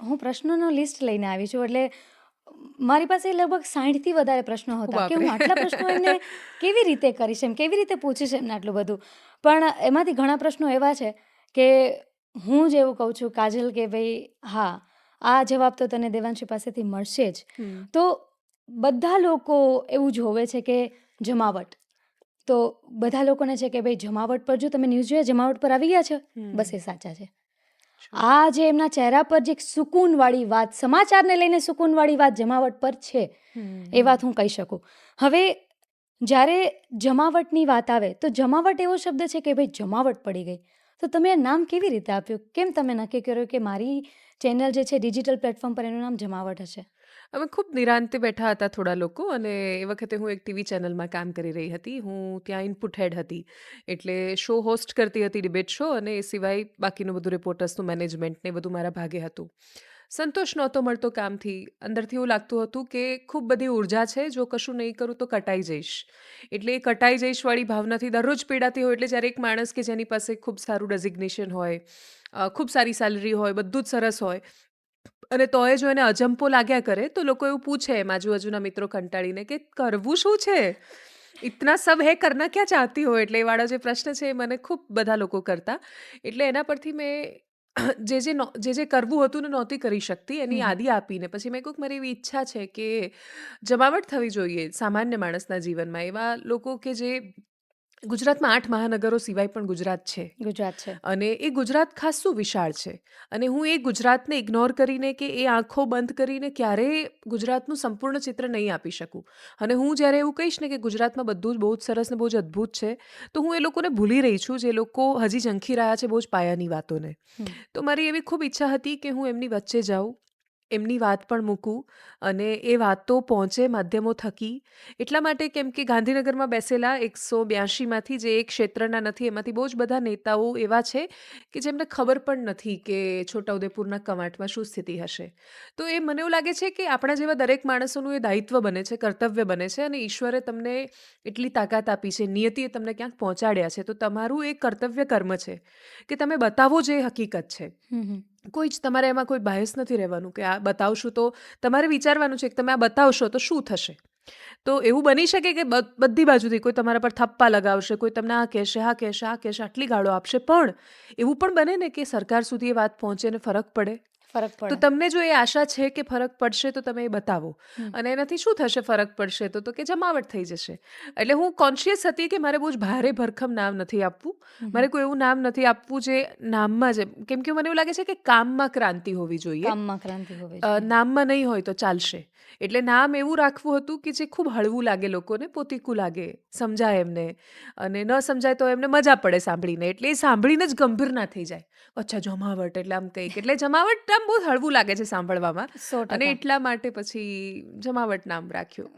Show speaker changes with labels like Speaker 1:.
Speaker 1: હું પ્રશ્નોનો લિસ્ટ લઈને આવી છું એટલે મારી પાસે લગભગ સાઠથી વધારે પ્રશ્નો હતા કે હું આટલા પ્રશ્નો એમને કેવી રીતે કરીશ એમ કેવી રીતે પૂછીશ એમને આટલું બધું. પણ એમાંથી ઘણા પ્રશ્નો એવા છે કે હું જ એવું કહું છું કાજલ કે ભાઈ હા આ જવાબ તો તને દેવાંશી પાસેથી મળશે જ. તો બધા લોકો એવું જોવે છે કે જમાવટ. તો બધા લોકોને છે કે ભાઈ જમાવટ પર જો તમે ન્યૂઝ જોયા જમાવટ પર આવી ગયા છે? બસ એ સાચા છે. આ જે એમના ચહેરા પર જે સુકૂનવાળી વાત સમાચારને લઈને સુકૂનવાળી વાત જમાવટ પર છે. એ વાત હું કહી શકું. હવે જ્યારે જમાવટની વાત આવે તો જમાવટ એવો શબ્દ છે કે ભાઈ જમાવટ પડી ગઈ. તો તમે આ નામ કેવી રીતે આપ્યું? કેમ તમે નક્કી કર્યું કે મારી ચેનલ જે છે, ડિજિટલ પ્લેટફોર્મ પર એનું નામ જમાવટ હશે?
Speaker 2: અમે ખૂબ નિરાંતે બેઠા હતા થોડા લોકો અને એ વખતે હું એક ટીવી ચેનલમાં કામ કરી રહી હતી. હું ત્યાં ઇનપુટ હેડ હતી. એટલે શો હોસ્ટ કરતી હતી ડિબેટ શો અને એ સિવાય બાકીનું બધું રિપોર્ટર્સનું મેનેજમેન્ટ ને બધું મારા ભાગે હતું. સંતોષ નહોતો મળતો કામથી. અંદરથી એવું લાગતું હતું કે ખૂબ બધી ઊર્જા છે, જો કશું નહીં કરું તો કટાઈ જઈશ. એટલે એ કટાઈ જઈશ વાળી ભાવનાથી દરરોજ પીડાતી હોય એટલે જ્યારે એક માણસ કે જેની પાસે ખૂબ સારું ડેઝિગ્નેશન હોય ખૂબ સારી સેલરી હોય, બધું જ સરસ હોય, અને તોય જો એને અજંપો લાગ્યા કરે, તો લોકો એવું પૂછે એમ આજુબાજુના મિત્રો કંટાળીને કે કરવું શું છે? ઇતના સબ હે, કરના ક્યાં ચાહતી હોય એટલે એ વાળો જે પ્રશ્ન છે એ મને ખૂબ બધા લોકો કરતા. એટલે એના પરથી મેં જે જે નો- જે જે કરવું હતું ને નહોતી કરી શકતી એની
Speaker 1: હમ.
Speaker 2: યાદી આપીને પછી મેં કહ્યું કે મારી એવી ઈચ્છા છે કે જમાવટ થવી જોઈએ સામાન્ય માણસના જીવનમાં એવા લોકો કે જે ગુજરાતમાં આઠ મહાનગરો સિવાય પણ ગુજરાત છે.
Speaker 1: ગુજરાત છે.
Speaker 2: અને એ ગુજરાત ખાસ શું વિશાળ છે? અને હું એ ગુજરાતને ઇગ્નોર કરીને કે એ આંખો બંધ કરીને ક્યારેય ગુજરાતનું સંપૂર્ણ ચિત્ર નહીં આપી શકું? અને હું જ્યારે એવું કહીશ ને કે ગુજરાતમાં બધું જ બહુ જ સરસ ને બહુ જ અદ્ભુત છે તો હું એ લોકોને ભૂલી રહી છું જે લોકો હજી ઝંખી રહ્યા છે બહુ જ પાયાની વાતોને. તો મારી એવી ખૂબ ઈચ્છા હતી કે હું એમની વચ્ચે જાઉં. એમની વાત પણ મૂકું અને એ વાતો પહોંચે માધ્યમો થકી. એટલા માટે કેમ કે ગાંધીનગરમાં બેસેલા એકસો બ્યાસીમાંથી જે એક ક્ષેત્રના નથી, એમાંથી બહુ જ બધા નેતાઓ એવા છે કે જેમને ખબર પણ નથી કે છોટાઉદેપુરના કવાંટમાં શું સ્થિતિ હશે. તો એ મને એવું લાગે છે કે આપણા જેવા દરેક માણસોનું એ દાયિત્વ બને છે, કર્તવ્ય બને છે અને ઈશ્વરે તમને એટલી તાકાત આપી છે, નિયતિએ તમને ક્યાંક પહોંચાડ્યા છે. તો તમારું એક કર્તવ્ય કર્મ છે કે તમે બતાવો જે હકીકત છે. કોઈ જ તમારે એમાં કોઈ બાયસ નથી રહેવાનું કે આ બતાવશું તો તમારે વિચારવાનું છે કે તમે આ બતાવશો તો શું થશે? તો એવું બની શકે કે બધી બાજુથી કોઈ તમારા પર થપ્પા લગાવશે, કોઈ તમને આ કહેશે આ કહેશે આ કહેશે, આટલી ગાળો આપશે પણ એવું પણ બને ને કે સરકાર સુધી એ વાત પહોંચે ને ફરક પડે.
Speaker 1: ફરક
Speaker 2: તો તમને જો એ આશા છે કે ફરક પડશે તો તમે એ બતાવો. અને એનાથી શું થશે ફરક પડશે? તો તો કે જમાવટ થઈ જશે. એટલે હું કોન્શિયસ હતી કે મારે બહુ જ ભારે ભરખમ નામ નથી આપવું. મારે કોઈ એવું નામ નથી આપવું જે નામમાં જ કેમ કે મને એવું લાગે છે કે કામમાં ક્રાંતિ હોવી જોઈએ.
Speaker 1: કામમાં ક્રાંતિ હોવી જોઈએ.
Speaker 2: નામમાં નહીં હોય તો ચાલશે. એટલે નામ એવું રાખવું હતું કે જે ખૂબ હળવું લાગે લોકોને પોતીકું લાગે સમજાય એમને. અને ન સમજાય તો એમને મજા પડે સાંભળીને. એટલે એ સાંભળીને જ ગંભીર ના થઈ જાય. અચ્છા જમાવટ એટલે આમ કંઈક. એટલે જમાવટ આમ બહુ હળવું લાગે છે સાંભળવામાં. અને એટલા માટે પછી જમાવટ નામ રાખ્યું.